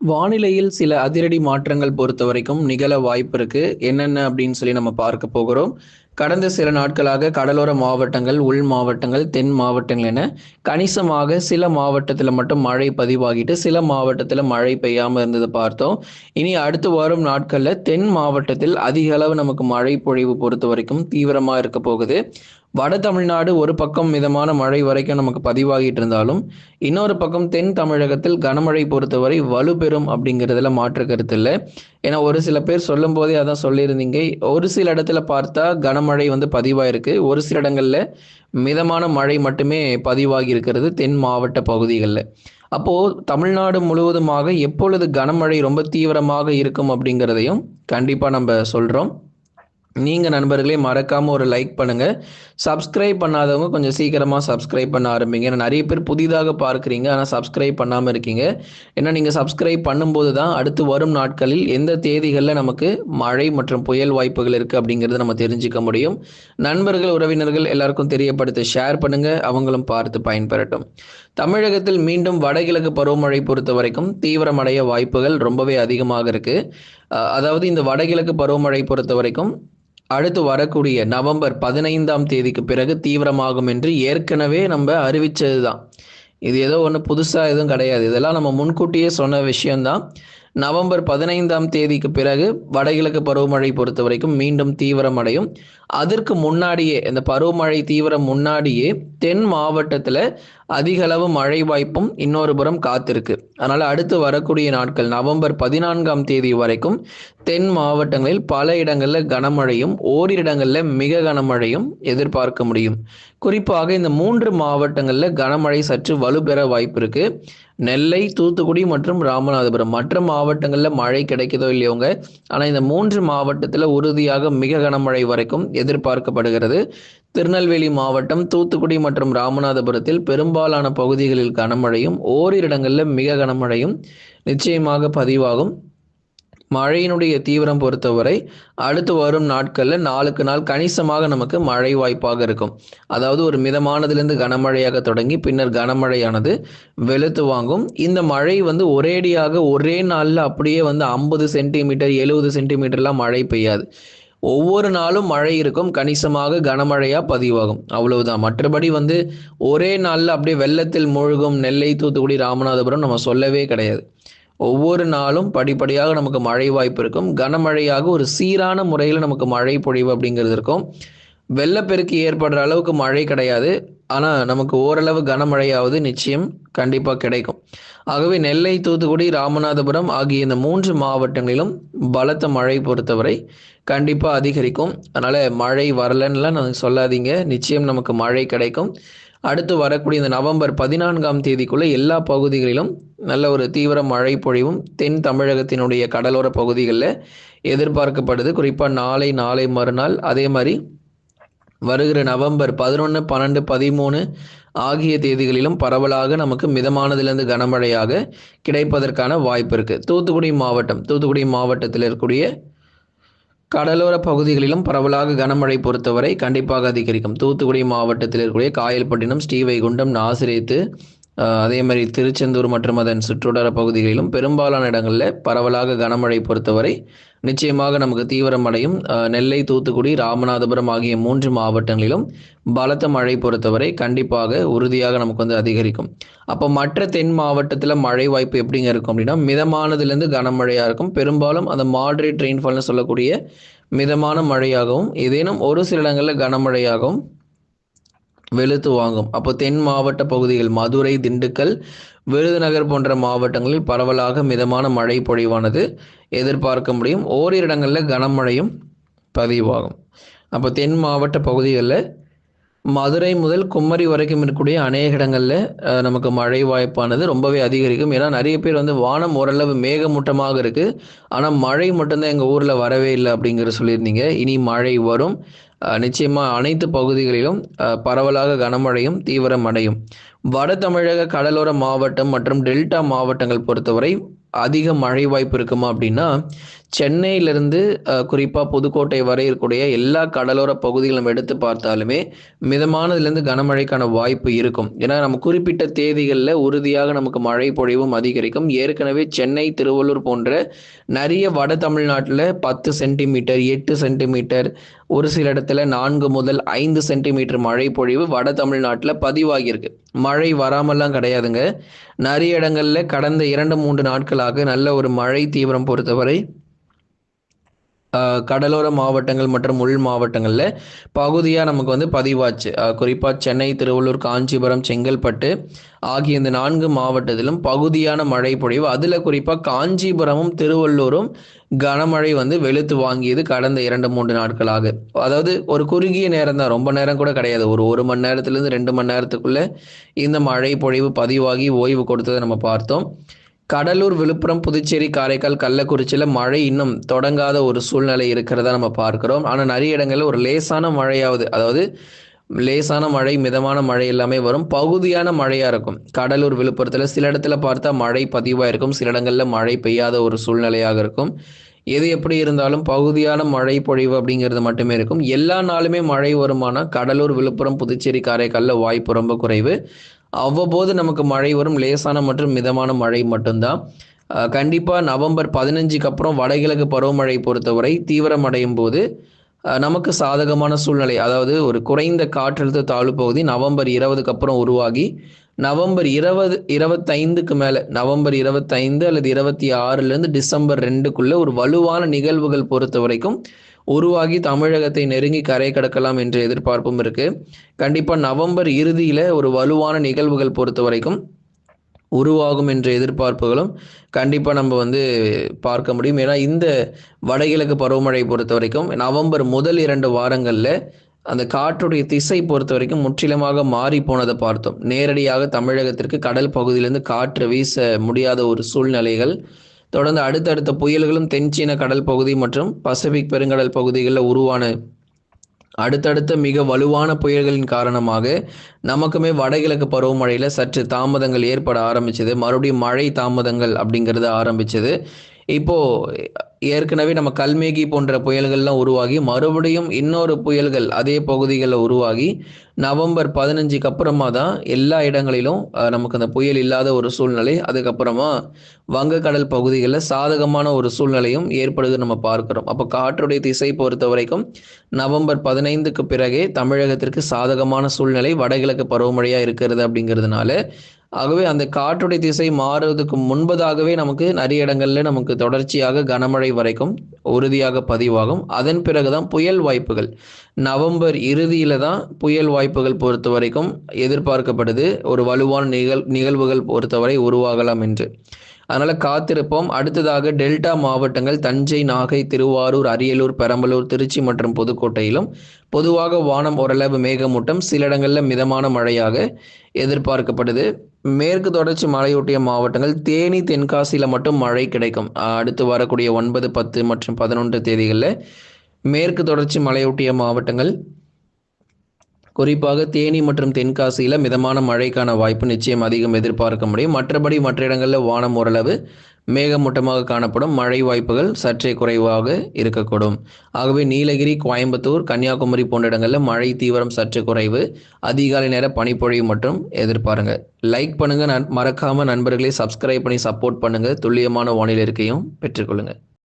வானிலையில் சில அதிரடி மாற்றங்கள் பொறுத்த வரைக்கும் நிகழ வாய்ப்பு இருக்கு. என்னென்ன அப்படின்னு சொல்லி நம்ம பார்க்க போகிறோம். கடந்த சில நாட்களாக கடலோர மாவட்டங்கள் உள் மாவட்டங்கள் தென் மாவட்டங்கள் என கணிசமாக சில மாவட்டத்தில் மட்டும் மழை பதிவாகிட்டு சில மாவட்டத்தில் மழை பெய்யாமல் இருந்ததை பார்த்தோம். இனி அடுத்து வரும் நாட்களில் தென் மாவட்டத்தில் அதிக அளவு நமக்கு மழை பொழிவு பொறுத்த வரைக்கும் தீவிரமாக இருக்க போகுது. வட தமிழ்நாடு ஒரு பக்கம் மிதமான மழை வரைக்கும் நமக்கு பதிவாகிட்டு இருந்தாலும் இன்னொரு பக்கம் தென் தமிழகத்தில் கனமழை பொறுத்தவரை வலுப்பெறும் அப்படிங்கிறதுல மாற்று கருத்து இல்லை. ஏன்னா ஒரு சில பேர் சொல்லும் போதே அதான் சொல்லியிருந்தீங்க. ஒரு சில இடத்துல பார்த்தா கனமழை வந்து பதிவாயிருக்கு. ஒரு சில இடங்கள்ல மிதமான மழை மட்டுமே பதிவாகி இருக்கிறது தென் மாவட்ட பகுதிகளில். அப்போ தமிழ்நாடு முழுவதுமாக எப்பொழுது கனமழை ரொம்ப தீவிரமாக இருக்கும் அப்படிங்கிறதையும் கண்டிப்பாக நம்ம சொல்கிறோம் நீங்கள் நண்பர்களே மறக்காமல் ஒரு லைக் பண்ணுங்கள் சப்ஸ்கிரைப் பண்ணாதவங்க கொஞ்சம் சீக்கிரமாக சப்ஸ்கிரைப் பண்ண ஆரம்பிங்க. ஏன்னா நிறைய பேர் புதிதாக பார்க்குறீங்க ஆனால் சப்ஸ்கிரைப் பண்ணாமல் இருக்கீங்க. ஏன்னா நீங்கள் சப்ஸ்கிரைப் பண்ணும்போது தான் அடுத்து வரும் நாட்களில் எந்த தேதிகளில் நமக்கு மழை மற்றும் புயல் வாய்ப்புகள் இருக்குது அப்படிங்கிறத நம்ம தெரிஞ்சுக்க முடியும். நண்பர்கள் உறவினர்கள் எல்லாருக்கும் தெரியப்படுத்த ஷேர் பண்ணுங்கள் அவங்களும் பார்த்து பயன்பெறட்டும். தமிழகத்தில் மீண்டும் வடகிழக்கு பருவமழை பொறுத்த வரைக்கும் தீவிரமடைய வாய்ப்புகள் ரொம்பவே அதிகமாக இருக்குது அதாவது இந்த வடகிழக்கு பருவமழை பொறுத்த வரைக்கும் அடுத்து வரக்கூடிய நவம்பர் பதினைந்தாம் தேதிக்கு பிறகு தீவிரமாகும் என்று ஏற்கனவே நம்ம அறிவிச்சது தான் இது ஏதோ ஒன்று புதுசாக எதுவும் கிடையாது. இதெல்லாம் நம்ம முன்கூட்டியே சொன்ன விஷயம்தான். நவம்பர் பதினைந்தாம் தேதிக்கு பிறகு வடகிழக்கு பருவமழை பொறுத்த வரைக்கும் மீண்டும் தீவிரமடையும். அதற்கு முன்னாடியே இந்த பருவமழை தீவிரம் முன்னாடியே தென் மாவட்டத்தில் அதிக அளவு மழை வாய்ப்பும் இன்னொரு புறம் காத்திருக்கு. அதனால் அடுத்து வரக்கூடிய நாட்கள் நவம்பர் பதினான்காம் தேதி வரைக்கும் தென் மாவட்டங்களில் பல இடங்களில் கனமழையும் ஓரிரு இடங்களில் மிக கனமழையும் எதிர்பார்க்க முடியும். குறிப்பாக இந்த மூன்று மாவட்டங்களில் கனமழை சற்று வலுப்பெற வாய்ப்பு இருக்கு நெல்லை தூத்துக்குடி மற்றும் ராமநாதபுரம். மற்ற மாவட்டங்களில் மழை கிடைக்குதோ இல்லையோங்க. ஆனால் இந்த மூன்று மாவட்டத்தில் உறுதியாக மிக கனமழை வரைக்கும் எதிர்பார்க்கப்படுகிறது. திருநெல்வேலி மாவட்டம் தூத்துக்குடி மற்றும் ராமநாதபுரத்தில் பெரும்பாலான பகுதிகளில் கனமழையும் ஓரிரு இடங்களில் மிக கனமழையும் நிச்சயமாக பதிவாகும். மழையினுடைய தீவிரம் பொறுத்தவரை அடுத்து வரும் நாட்களில் நாளுக்கு நாள் கணிசமாக நமக்கு மழை வாய்ப்பாக இருக்கும். அதாவது ஒரு மிதமானதிலிருந்து கனமழையாக தொடங்கி பின்னர் கனமழையானது வெளுத்து வாங்கும். இந்த மழை வந்து ஒரேடியாக ஒரே நாளில் அப்படியே வந்து ஐம்பது சென்டிமீட்டர் எழுபது சென்டிமீட்டர்லாம் மழை பெய்யாது. ஒவ்வொரு நாளும் மழை இருக்கும். கணிசமாக கனமழையாக பதிவாகும். அவ்வளவுதான். மற்றபடி வந்து ஒரே நாளில் அப்படியே வெள்ளத்தில் மூழ்கும் நெல்லை தூத்துக்குடி ராமநாதபுரம் நம்ம சொல்லவே கிடையாது. ஒவ்வொரு நாளும் படிப்படியாக நமக்கு மழை வாய்ப்பு இருக்கும். கனமழையாக ஒரு சீரான முறையில் நமக்கு மழை பொழிவு அப்படிங்கிறது இருக்கும். வெள்ளப்பெருக்கு ஏற்படுற அளவுக்கு மழை கிடையாது. ஆனால் நமக்கு ஓரளவு கனமழையாவது நிச்சயம் கண்டிப்பாக கிடைக்கும். ஆகவே நெல்லை தூத்துக்குடி ராமநாதபுரம் ஆகிய இந்த மூன்று மாவட்டங்களிலும் பலத்த மழை பொறுத்தவரை கண்டிப்பாக அதிகரிக்கும். அதனால் மழை வரலன்னுலாம் நான் சொல்லாதீங்க. நிச்சயம் நமக்கு மழை கிடைக்கும். அடுத்து வரக்கூடிய இந்த நவம்பர் பதினான்காம் தேதிக்குள்ளே எல்லா பகுதிகளிலும் நல்ல ஒரு தீவிர மழை பொழிவும் தென் தமிழகத்தினுடைய கடலோர பகுதிகளில் எதிர்பார்க்கப்படுது. குறிப்பாக நாளை நாளை மறுநாள் அதே மாதிரி வருகிற நவம்பர் பதினொன்று பன்னெண்டு பதிமூணு ஆகிய தேதிகளிலும் பரவலாக நமக்கு மிதமானதிலிருந்து கனமழையாக கிடைப்பதற்கான வாய்ப்பு இருக்குது தூத்துக்குடி மாவட்டம் தூத்துக்குடி மாவட்டத்தில் இருக்கக்கூடிய கடலோர பகுதிகளிலும் பரவலாக கனமழை பொறுத்தவரை கண்டிப்பாக அதிகரிக்கும். தூத்துக்குடி மாவட்டத்தில் இருக்கக்கூடிய காயல்பட்டினம் ஸ்ரீவைகுண்டம் நாசிரேத்து அதே மாதிரி திருச்செந்தூர் மற்றும் அதன் சுற்றுவட்டார பகுதிகளிலும் பெரும்பாலான இடங்களில் பரவலாக கனமழை பொறுத்தவரை நிச்சயமாக நமக்கு தீவிரமடையும் நெல்லை தூத்துக்குடி ராமநாதபுரம் ஆகிய மூன்று மாவட்டங்களிலும் பலத்த மழை பொறுத்தவரை கண்டிப்பாக உறுதியாக நமக்கு வந்து அதிகரிக்கும். அப்போ மற்ற தென் மாவட்டத்தில் மழை வாய்ப்பு எப்படிங்க இருக்கும் அப்படின்னா மிதமானதுலேருந்து கனமழையாக இருக்கும். பெரும்பாலும் அந்த மாடரேட் ரெயின்ஃபால்னு சொல்லக்கூடிய மிதமான மழையாகவும் ஏதேனும் ஒரு சில இடங்களில் கனமழையாகவும் வெளுத்து வாங்கும். அப்போ தென் மாவட்ட பகுதிகள் மதுரை திண்டுக்கல் விருதுநகர் போன்ற மாவட்டங்களில் பரவலாக மிதமான மழை பொழிவானது எதிர்பார்க்க முடியும். ஓரிரு இடங்களில் கனமழையும் பதிவாகும். அப்போ தென் மாவட்ட பகுதிகளில் மதுரை முதல் குமரி வரைக்கும் இருக்கக்கூடிய அநேக இடங்களில் நமக்கு மழை வாய்ப்பானது ரொம்பவே அதிகரிக்கும். ஏன்னா நிறைய பேர் வந்து வானம் ஓரளவு மேகமூட்டமாக இருக்குது ஆனால் மழை மட்டும்தான் எங்கள் ஊரில் வரவே இல்லை அப்படிங்கிற சொல்லியிருந்தீங்க. இனி மழை வரும். நிச்சயமாக அனைத்து பகுதிகளிலும் பரவலாக கனமழையும் தீவிரம் அடையும். வட தமிழக கடலோர மாவட்டம் மற்றும் டெல்டா மாவட்டங்கள் பொறுத்தவரை அதிக மழை வாய்ப்பு இருக்குமா அப்படின்னா சென்னையிலிருந்து குறிப்பாக புதுக்கோட்டை வரை இருக்கக்கூடிய எல்லா கடலோர பகுதிகளும் எடுத்து பார்த்தாலுமே மிதமானதுலேருந்து கனமழைக்கான வாய்ப்பு இருக்கும். ஏன்னா நம்ம குறிப்பிட்ட தேதிகளில் உறுதியாக நமக்கு மழை பொழிவும் அதிகரிக்கும். ஏற்கனவே சென்னை திருவள்ளூர் போன்ற நிறைய வட தமிழ்நாட்டில் பத்து சென்டிமீட்டர் எட்டு சென்டிமீட்டர் ஒரு சில இடத்துல நான்கு முதல் ஐந்து சென்டிமீட்டர் மழை பொழிவு வட தமிழ்நாட்டில் பதிவாகியிருக்கு. மழை வராமல்லாம் கிடையாதுங்க. நிறைய இடங்களில் கடந்த இரண்டு மூன்று நாட்களாக நல்ல ஒரு மழை தீவிரம் பொறுத்தவரை கடலோர மாவட்டங்கள் மற்றும் உள் மாவட்டங்களில் பகுதியாக நமக்கு வந்து பதிவாச்சு. குறிப்பாக சென்னை திருவள்ளூர் காஞ்சிபுரம் செங்கல்பட்டு ஆகிய இந்த நான்கு மாவட்டத்திலும் பகுதியான மழை பொழிவு. அதில் குறிப்பாக காஞ்சிபுரமும் திருவள்ளூரும் கனமழை வந்து வெளுத்து வாங்கியது கடந்த இரண்டு மூன்று நாட்களாக. அதாவது ஒரு குறுகிய நேரம் தான். ரொம்ப நேரம் கூட கிடையாது. ஒரு ஒரு மணி நேரத்துலேருந்து ரெண்டு மணி நேரத்துக்குள்ளே இந்த மழை பொழிவு பதிவாகி ஓய்வு கொடுத்ததை நம்ம பார்த்தோம். கடலூர் விழுப்புரம் புதுச்சேரி காரைக்கால் கள்ளக்குறிச்சியில் மழை இன்னும் தொடங்காத ஒரு சூழ்நிலை இருக்கிறதா நம்ம பார்க்குறோம். ஆனால் நிறைய இடங்களில் ஒரு லேசான மழையாவது அதாவது லேசான மழை மிதமான மழை எல்லாமே வரும். பகுதியான மழையாக இருக்கும். கடலூர் விழுப்புரத்தில் சில இடத்துல பார்த்தா மழை பதிவாக இருக்கும் சில இடங்களில் மழை பெய்யாத ஒரு சூழ்நிலையாக இருக்கும். எது எப்படி இருந்தாலும் பகுதியான மழை பொழிவு அப்படிங்கிறது மட்டுமே இருக்கும். எல்லா நாளுமே மழை வருமானால் கடலூர் விழுப்புரம் புதுச்சேரி காரைக்காலில் வாய்ப்பு ரொம்ப குறைவு. அவ்வப்போது நமக்கு மழை வரும். லேசான மற்றும் மிதமான மழை மட்டும்தான். கண்டிப்பாக நவம்பர் பதினஞ்சுக்கு அப்புறம் வடகிழக்கு பருவமழை பொறுத்தவரை தீவிரமடையும் போது நமக்கு சாதகமான சூழ்நிலை அதாவது ஒரு குறைந்த காற்றழுத்த தாழ்வு பகுதி நவம்பர் இருபதுக்கு அப்புறம் உருவாகி நவம்பர் இருபது இருபத்தைந்துக்கு மேலே நவம்பர் இருபத்தைந்து அல்லது இருபத்தி ஆறுலேருந்து டிசம்பர் ரெண்டுக்குள்ளே ஒரு வலுவான நிகழ்வுகள் பொறுத்த வரைக்கும் உருவாகி தமிழகத்தை நெருங்கி கரை கடக்கலாம் என்ற எதிர்பார்ப்பும் இருக்கு. கண்டிப்பாக நவம்பர் இறுதியில் ஒரு வலுவான நிகழ்வுகள் பொறுத்த வரைக்கும் உருவாகும் என்ற எதிர்பார்ப்புகளும் கண்டிப்பாக நம்ம வந்து பார்க்க முடியும். ஏன்னா இந்த வடகிழக்கு பருவமழை பொறுத்த வரைக்கும் நவம்பர் முதல் இரண்டு வாரங்களில் அந்த காற்றுடைய திசை பொறுத்த வரைக்கும் முற்றிலுமாக மாறி போனதை பார்த்தோம். நேரடியாக தமிழகத்திற்கு கடல் பகுதியிலிருந்து காற்று வீச முடியாத ஒரு சூழ்நிலைகள் தொடர்ந்து அடுத்தடுத்த புயல்களும் தென்சீன கடல் பகுதி மற்றும் பசிபிக் பெருங்கடல் பகுதிகளில் உருவான அடுத்தடுத்த மிக வலுவான புயல்களின் காரணமாக நமக்குமே வடகிழக்கு பருவமழையில் சற்று தாமதங்கள் ஏற்பட ஆரம்பிச்சது. மறுபடியும் மழை தாமதங்கள் அப்படிங்கிறது ஆரம்பிச்சது. இப்போது ஏற்கனவே நம்ம கல்மேகி போன்ற புயல்கள்லாம் உருவாகி மறுபடியும் இன்னொரு புயல்கள் அதே பகுதிகளில் உருவாகி நவம்பர் பதினஞ்சுக்கு அப்புறமா தான் எல்லா இடங்களிலும் நமக்கு அந்த புயல் இல்லாத ஒரு சூழ்நிலை அதுக்கப்புறமா வங்கக்கடல் பகுதிகளில் சாதகமான ஒரு சூழ்நிலையும் ஏற்படுது நம்ம பார்க்கிறோம். அப்போ காற்றுடைய திசை பொறுத்த வரைக்கும் நவம்பர் பதினைந்துக்கு பிறகே தமிழகத்திற்கு சாதகமான சூழ்நிலை வடகிழக்கு பருவமழையாக இருக்கிறது அப்படிங்கிறதுனால ஆகவே அந்த காற்றுடைய திசை மாறுவதற்கு முன்பதாகவே நமக்கு நிறைய இடங்கள்ல நமக்கு தொடர்ச்சியாக கனமழை வரைக்கும் உறுதியாக பதிவாகும். அதன் பிறகுதான் புயல் வாய்ப்புகள். நவம்பர் இறுதியில தான் புயல் வாய்ப்புகள் பொறுத்த வரைக்கும் எதிர்பார்க்கப்படுது. ஒரு வலுவான நிகழ் நிகழ்வுகள் பொறுத்தவரை உருவாகலாம் என்று. அதனால காத்திருப்போம். அடுத்ததாக டெல்டா மாவட்டங்கள் தஞ்சை நாகை திருவாரூர் அரியலூர் பெரம்பலூர் திருச்சி மற்றும் புதுக்கோட்டையிலும் பொதுவாக வானம் ஓரளவு மேகமூட்டம். சில இடங்களில் மிதமான மழையாக எதிர்பார்க்கப்படுது. மேற்கு தொடர்ச்சி மலையொட்டிய மாவட்டங்கள் தேனி தென்காசியில் மட்டும் மழை கிடைக்கும். அடுத்து வரக்கூடிய ஒன்பது பத்து மற்றும் பதினொன்று தேதிகளில் மேற்கு தொடர்ச்சி மலையொட்டிய மாவட்டங்கள் குறிப்பாக தேனி மற்றும் தென்காசியில் மிதமான மழைக்கான வாய்ப்பு நிச்சயம் அதிகம் எதிர்பார்க்க முடியும். மற்றபடி மற்ற இடங்களில் வானம் ஓரளவு மேகமூட்டமாக காணப்படும். மழை வாய்ப்புகள் சற்றே குறைவாக இருக்கக்கூடும். ஆகவே நீலகிரி கோயம்புத்தூர் கன்னியாகுமரி போன்ற இடங்களில் மழை தீவிரம் சற்று குறைவு. அதிகாலை நேர பனிப்பொழிவு மற்றும் எதிர்பாருங்க. லைக் பண்ணுங்க. மறக்காம நண்பர்களை சப்ஸ்கிரைப் பண்ணி சப்போர்ட் பண்ணுங்க. துல்லியமான வானிலை இருக்கையும் பெற்றுக்கொள்ளுங்க.